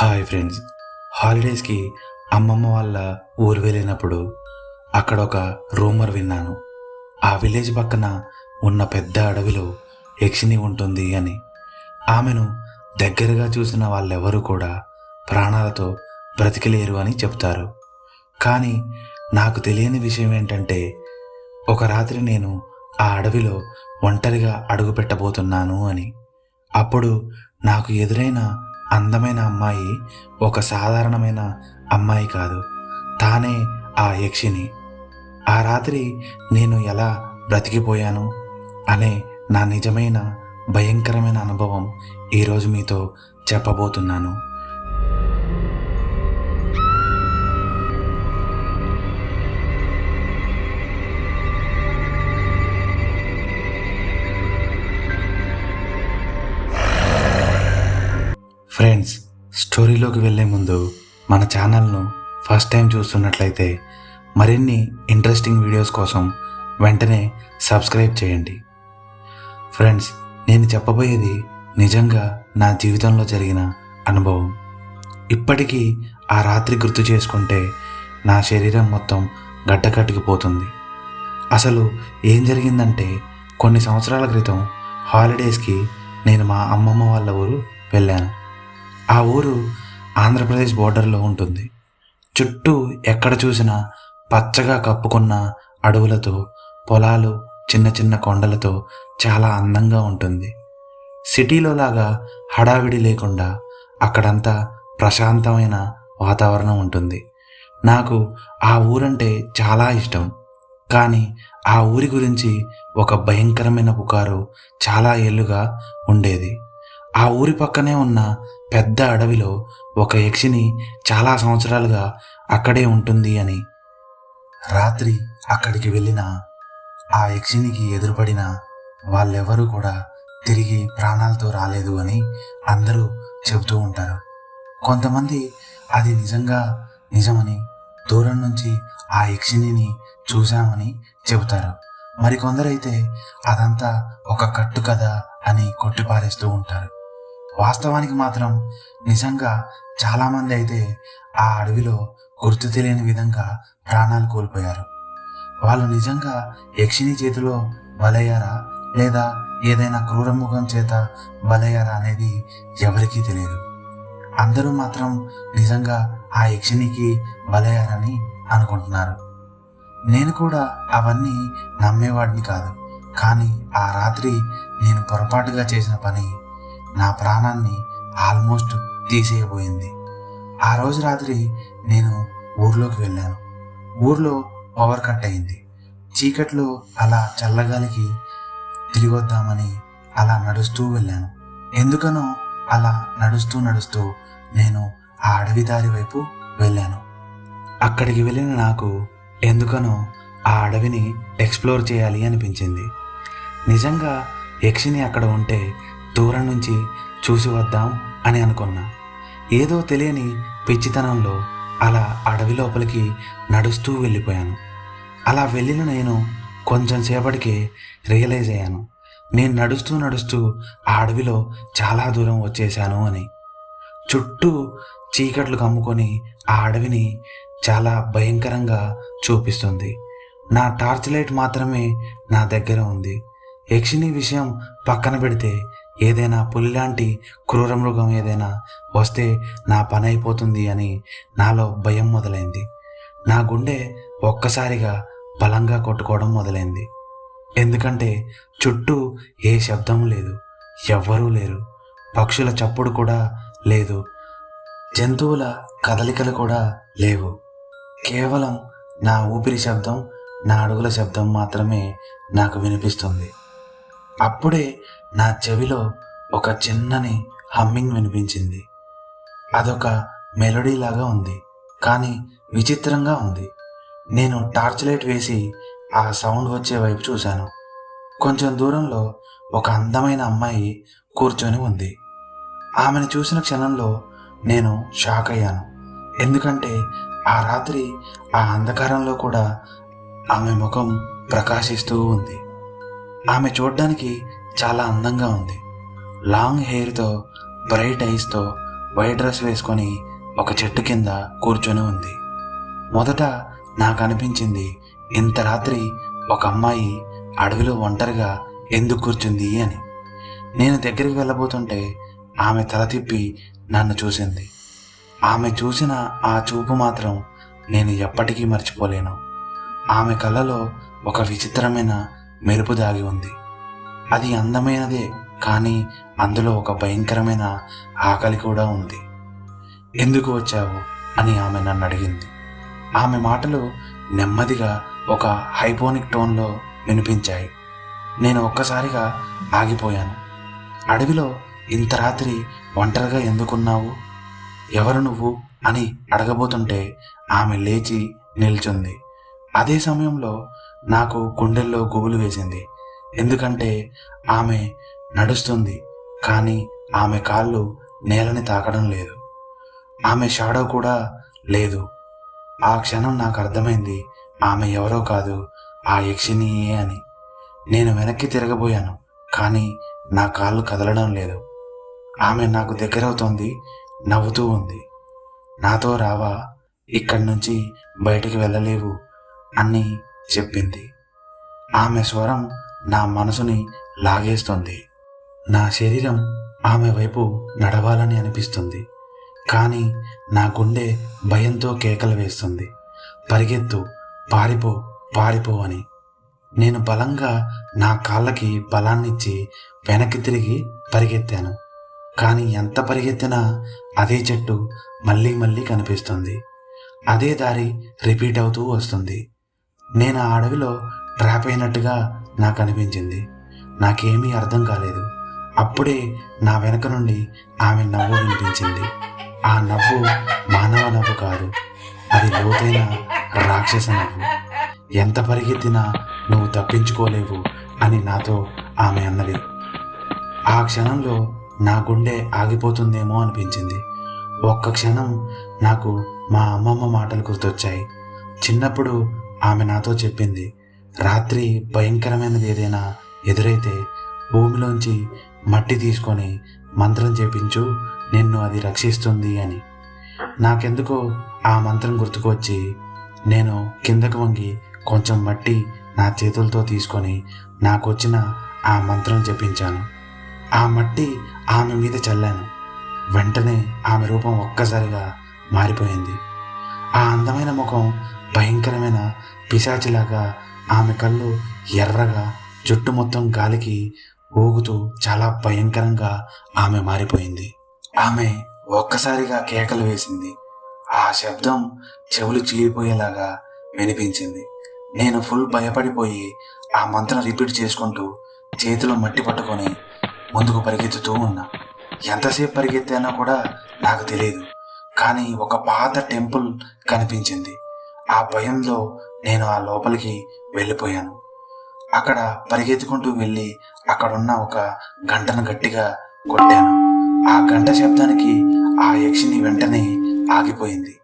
Hi friends. హాలిడేస్కి అమ్మమ్మ వాళ్ళ ఊరు వెళ్ళినప్పుడు అక్కడ ఒక రూమర్ విన్నాను. ఆ విలేజ్ పక్కన ఉన్న పెద్ద అడవిలో యక్షిని ఉంటుంది అని. ఆమెను దగ్గరగా చూసిన వాళ్ళెవరూ కూడా ప్రాణాలతో బ్రతికిలేరు అని చెప్తారు. కానీ నాకు తెలియని విషయం ఏంటంటే ఒక రాత్రి నేను ఆ అడవిలో ఒంటరిగా అడుగు పెట్టబోతున్నాను అని. అప్పుడు నాకు ఎదురైన అందమైన అమ్మాయి ఒక సాధారణమైన అమ్మాయి కాదు. తానే ఆ యక్షిని. ఆ రాత్రి నేను ఎలా బ్రతికిపోయాను అనే నా నిజమైన భయంకరమైన అనుభవం ఈరోజు మీతో చెప్పబోతున్నాను. స్టోరీలోకి వెళ్ళే ముందు మన ఛానల్ను ఫస్ట్ టైం చూస్తున్నట్లయితే మరిన్ని ఇంట్రెస్టింగ్ వీడియోస్ కోసం వెంటనే సబ్స్క్రైబ్ చేయండి. ఫ్రెండ్స్ నేను చెప్పబోయేది నిజంగా నా జీవితంలో జరిగిన అనుభవం. ఇప్పటికీ ఆ రాత్రి గుర్తు చేసుకుంటే నా శరీరం మొత్తం గడ్డకట్టుకుపోతుంది. అసలు ఏం జరిగిందంటే కొన్ని సంవత్సరాల క్రితం హాలిడేస్కి నేను మా అమ్మమ్మ వాళ్ళ ఊరు వెళ్ళాను. ఆ ఊరు ఆంధ్రప్రదేశ్ బోర్డర్లో ఉంటుంది. చుట్టూ ఎక్కడ చూసినా పచ్చగా కప్పుకున్న అడవులతో పొలాలు చిన్న చిన్న కొండలతో చాలా అందంగా ఉంటుంది. సిటీలో లాగా హడావిడి లేకుండా అక్కడంతా ప్రశాంతమైన వాతావరణం ఉంటుంది. నాకు ఆ ఊరంటే చాలా ఇష్టం. కానీ ఆ ఊరి గురించి ఒక భయంకరమైన పుకారు చాలా ఏళ్ళుగా ఉండేది. ఆ ఊరి పక్కనే ఉన్న పెద్ద అడవిలో ఒక యక్షిని చాలా సంవత్సరాలుగా అక్కడే ఉంటుంది అని. రాత్రి అక్కడికి వెళ్ళిన ఆ యక్షినికి ఎదురుపడిన వాళ్ళెవరూ కూడా తిరిగి ప్రాణాలతో రాలేదు అని అందరూ చెబుతూ ఉంటారు. కొంతమంది అది నిజంగా నిజమని దూరం నుంచి ఆ యక్షిని చూశామని చెబుతారు. మరికొందరైతే అదంతా ఒక కట్టు కథ అని కొట్టిపారేస్తూ ఉంటారు. వాస్తవానికి మాత్రం నిజంగా చాలామంది అయితే ఆ అడవిలో గుర్తు తెలియని విధంగా ప్రాణాలు కోల్పోయారు. వాళ్ళు నిజంగా యక్షిని చేతిలో బలయ్యారా? లేదా ఏదైనా క్రూరముఖం చేత బలయ్యారా అనేది ఎవరికీ తెలియదు. అందరూ మాత్రం నిజంగా ఆ యక్షినికి బలయ్యారని అనుకుంటున్నారు. నేను కూడా అవన్నీ నమ్మేవాడిని కాదు. కానీ ఆ రాత్రి నేను పొరపాటుగా చేసిన పని నా ప్రాణాన్ని ఆల్మోస్ట్ తీసేయబోయింది. ఆ రోజు రాత్రి నేను ఊర్లోకి వెళ్ళాను. ఊర్లో పవర్ కట్ అయింది. చీకట్లో అలా చల్లగాలికి తిరిగి వద్దామని అలా నడుస్తూ వెళ్ళాను. ఎందుకనో అలా నడుస్తూ నడుస్తూ నేను ఆ అడవి దారి వైపు వెళ్ళాను. అక్కడికి వెళ్ళిన నాకు ఎందుకనో ఆ అడవిని ఎక్స్ప్లోర్ చేయాలి అనిపించింది. నిజంగా యక్షిని అక్కడ ఉంటే దూరం నుంచి చూసి వద్దాం అని అనుకున్నా. ఏదో తెలియని పిచ్చితనంలో అలా అడవి లోపలికి నడుస్తూ వెళ్ళిపోయాను. అలా వెళ్ళిన నేను కొంచెం సేపటికే రియలైజ్ అయ్యాను. నేను నడుస్తూ నడుస్తూ ఆ అడవిలో చాలా దూరం వచ్చేసాను అని. చుట్టూ చీకట్లు కమ్ముకొని ఆ అడవిని చాలా భయంకరంగా చూపిస్తుంది. నా టార్చ్ లైట్ మాత్రమే నా దగ్గర ఉంది. యక్షిని విషయం పక్కన పెడితే ఏదైనా పులిలాంటి క్రూర మృగం ఏదైనా వస్తే నా పని అయిపోతుంది అని నాలో భయం మొదలైంది. నా గుండె ఒక్కసారిగా బలంగా కొట్టుకోవడం మొదలైంది. ఎందుకంటే చుట్టూ ఏ శబ్దం లేదు ఎవ్వరూ లేరు పక్షుల చప్పుడు కూడా లేదు జంతువుల కదలికలు కూడా లేవు. కేవలం నా ఊపిరి శబ్దం నా అడుగుల శబ్దం మాత్రమే నాకు వినిపిస్తుంది. అప్పుడే నా చెవిలో ఒక చిన్నని హమ్మింగ్ వినిపించింది. అదొక మెలోడీ లాగా ఉంది కానీ విచిత్రంగా ఉంది. నేను టార్చ్ లైట్ వేసి ఆ సౌండ్ వచ్చే వైపు చూశాను. కొంచెం దూరంలో ఒక అందమైన అమ్మాయి కూర్చొని ఉంది. ఆమెను చూసిన క్షణంలో నేను షాక్ అయ్యాను. ఎందుకంటే ఆ రాత్రి ఆ అంధకారంలో కూడా ఆమె ముఖం ప్రకాశిస్తూ ఉంది. ఆమె చూడడానికి చాలా అందంగా ఉంది. లాంగ్ హెయిర్తో బ్రైట్ ఐస్తో వైట్ డ్రెస్ వేసుకొని ఒక చెట్టు కింద కూర్చొని ఉంది. మొదట నాకు అనిపించింది ఇంత రాత్రి ఒక అమ్మాయి అడవిలో ఒంటరిగా ఎందుకు కూర్చుంది అని. నేను దగ్గరికి వెళ్ళబోతుంటే ఆమె తల తిప్పి నన్ను చూసింది. ఆమె చూసిన ఆ చూపు మాత్రం నేను ఎప్పటికీ మర్చిపోలేను. ఆమె కళ్ళలో ఒక విచిత్రమైన మెరుపు దాగి ఉంది. అది అందమైనదే కానీ అందులో ఒక భయంకరమైన ఆకలి కూడా ఉంది. ఎందుకు వచ్చావు? అని ఆమె నన్ను అడిగింది. ఆమె మాటలు నెమ్మదిగా ఒక హైపోనిక్ టోన్లో వినిపించాయి. నేను ఒక్కసారిగా ఆగిపోయాను. అడవిలో ఇంత రాత్రి ఒంటరిగా ఎందుకున్నావు? ఎవరు నువ్వు? అని అడగబోతుంటే ఆమె లేచి నిల్చుంది. అదే సమయంలో నాకు గుండెల్లో గుబులు వేసింది. ఎందుకంటే ఆమె నడుస్తుంది కానీ ఆమె కాళ్ళు నేలని తాకడం లేదు. ఆమె షాడో కూడా లేదు. ఆ క్షణం నాకు అర్థమైంది ఆమె ఎవరో కాదు ఆ యక్షినియే అని. నేను వెనక్కి తిరగబోయాను కానీ నా కాళ్ళు కదలడం లేదు. ఆమె నాకు దగ్గరవుతోంది నవ్వుతూ ఉంది. నాతో రావా ఇక్కడి నుంచి బయటికి వెళ్ళలేవు అని చెప్పింది. ఆమె స్వరం నా మనసుని లాగేస్తుంది. నా శరీరం ఆమె వైపు నడవాలని అనిపిస్తుంది. కానీ నా గుండె భయంతో కేకలు వేస్తుంది. పరిగెత్తు పారిపో పారిపో అని. నేను బలంగా నా కాళ్ళకి బలాన్నిచ్చి వెనక్కి తిరిగి పరిగెత్తాను. కానీ ఎంత పరిగెత్తినా అదే చెట్టు మళ్ళీ మళ్ళీ కనిపిస్తుంది. అదే దారి రిపీట్ అవుతూ వస్తుంది. నేను ఆ అడవిలో ట్రాప్ అయినట్టుగా నాకు అనిపించింది. నాకేమీ అర్థం కాలేదు. అప్పుడే నా వెనక నుండి ఆమె నవ్వు వినిపించింది. ఆ నవ్వు మానవ నవ్వు కాదు అది లోతైన రాక్షస నవ్వు. ఎంత పరిగెత్తినా నువ్వు తప్పించుకోలేవు అని నాతో ఆమె అన్నది. ఆ క్షణంలో నా గుండె ఆగిపోతుందేమో అనిపించింది. ఒక్క క్షణం నాకు మా అమ్మమ్మ మాటలు గుర్తొచ్చాయి. చిన్నప్పుడు ఆమె నాతో చెప్పింది రాత్రి భయంకరమైనది ఏదైనా ఎదురైతే భూమిలోంచి మట్టి తీసుకొని మంత్రం చేపించు నిన్ను అది రక్షిస్తుంది అని. నాకెందుకో ఆ మంత్రం గుర్తుకొచ్చి నేను కిందకు వంగి కొంచెం మట్టి నా చేతులతో తీసుకొని నాకొచ్చిన ఆ మంత్రం జపించాను ఆ మట్టి ఆమె మీద చల్లాను. వెంటనే ఆమె రూపం ఒక్కసారిగా మారిపోయింది. ఆ అందమైన ముఖం భయంకరమైన పిశాచిలాగా ఆమె కళ్ళు ఎర్రగా జుట్టు మొత్తం గాలికి ఊగుతూ చాలా భయంకరంగా ఆమె మారిపోయింది. ఆమె ఒక్కసారిగా కేకలు వేసింది. ఆ శబ్దం చెవులు చీలిపోయేలాగా వినిపించింది. నేను ఫుల్ భయపడిపోయి ఆ మంత్రం రిపీట్ చేసుకుంటూ చేతిలో మట్టి పట్టుకొని ముందుకు పరిగెత్తుతూ ఉన్నా. ఎంతసేపు పరిగెత్తానో కూడా నాకు తెలియదు కానీ ఒక పాత టెంపుల్ కనిపించింది. ఆ భయంలో నేను ఆ లోపలికి వెళ్ళిపోయాను. అక్కడ పరిగెత్తుకుంటూ వెళ్ళి అక్కడున్న ఒక గంటను గట్టిగా కొట్టాను. ఆ గంట శబ్దానికి ఆ యక్షిని వెంటనే ఆగిపోయింది.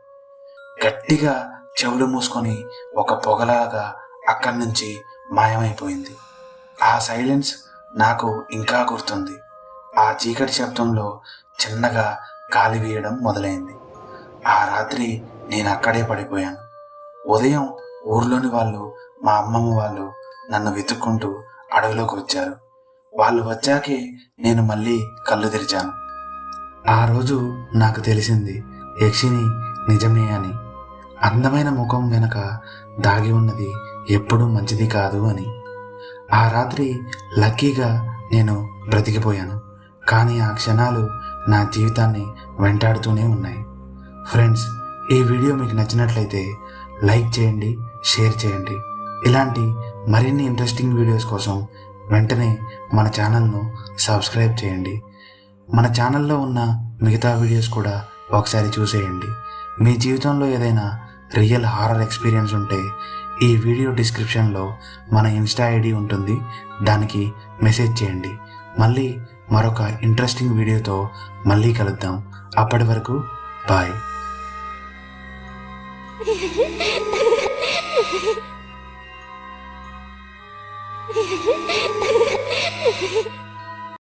గట్టిగా చెవులు మూసుకొని ఒక పొగలాగా అక్కడి నుంచి మాయమైపోయింది. ఆ సైలెన్స్ నాకు ఇంకా గుర్తుంది. ఆ చీకటి శబ్దంలో చిన్నగా గాలి వేయడం మొదలైంది. ఆ రాత్రి నేను అక్కడే పడిపోయాను. ఉదయం ఊర్లోని వాళ్ళు మా అమ్మమ్మ వాళ్ళు నన్ను వెతుక్కుంటూ అడవిలోకి వచ్చారు. వాళ్ళు వచ్చాకే నేను మళ్ళీ కళ్ళు తెరిచాను. ఆ రోజు నాకు తెలిసింది యక్షిని నిజమే అని. అందమైన ముఖం వెనక దాగి ఉన్నది ఎప్పుడూ మంచిది కాదు అని. ఆ రాత్రి లక్కీగా నేను బ్రతికిపోయాను. కానీ ఆ క్షణాలు నా జీవితాన్ని వెంటాడుతూనే ఉన్నాయి. ఫ్రెండ్స్ ఈ వీడియో మీకు నచ్చినట్లయితే లైక్ చేయండి షేర్ చేయండి. ఇలాంటి మరిన్ని ఇంట్రెస్టింగ్ వీడియోస్ కోసం వెంటనే మన ఛానల్ను సబ్స్క్రైబ్ చేయండి. మన ఛానల్లో ఉన్న మిగతా వీడియోస్ కూడా ఒకసారి చూసేయండి. మీ జీవితంలో ఏదైనా రియల్ హారర్ ఎక్స్పీరియన్స్ ఉంటే ఈ వీడియో డిస్క్రిప్షన్లో మన ఇన్స్టా ఐడి ఉంటుంది. దానికి మెసేజ్ చేయండి. మళ్ళీ మరొక ఇంట్రెస్టింగ్ వీడియోతో మళ్ళీ కలుద్దాం. అప్పటి వరకు బాయ్ Hehehehe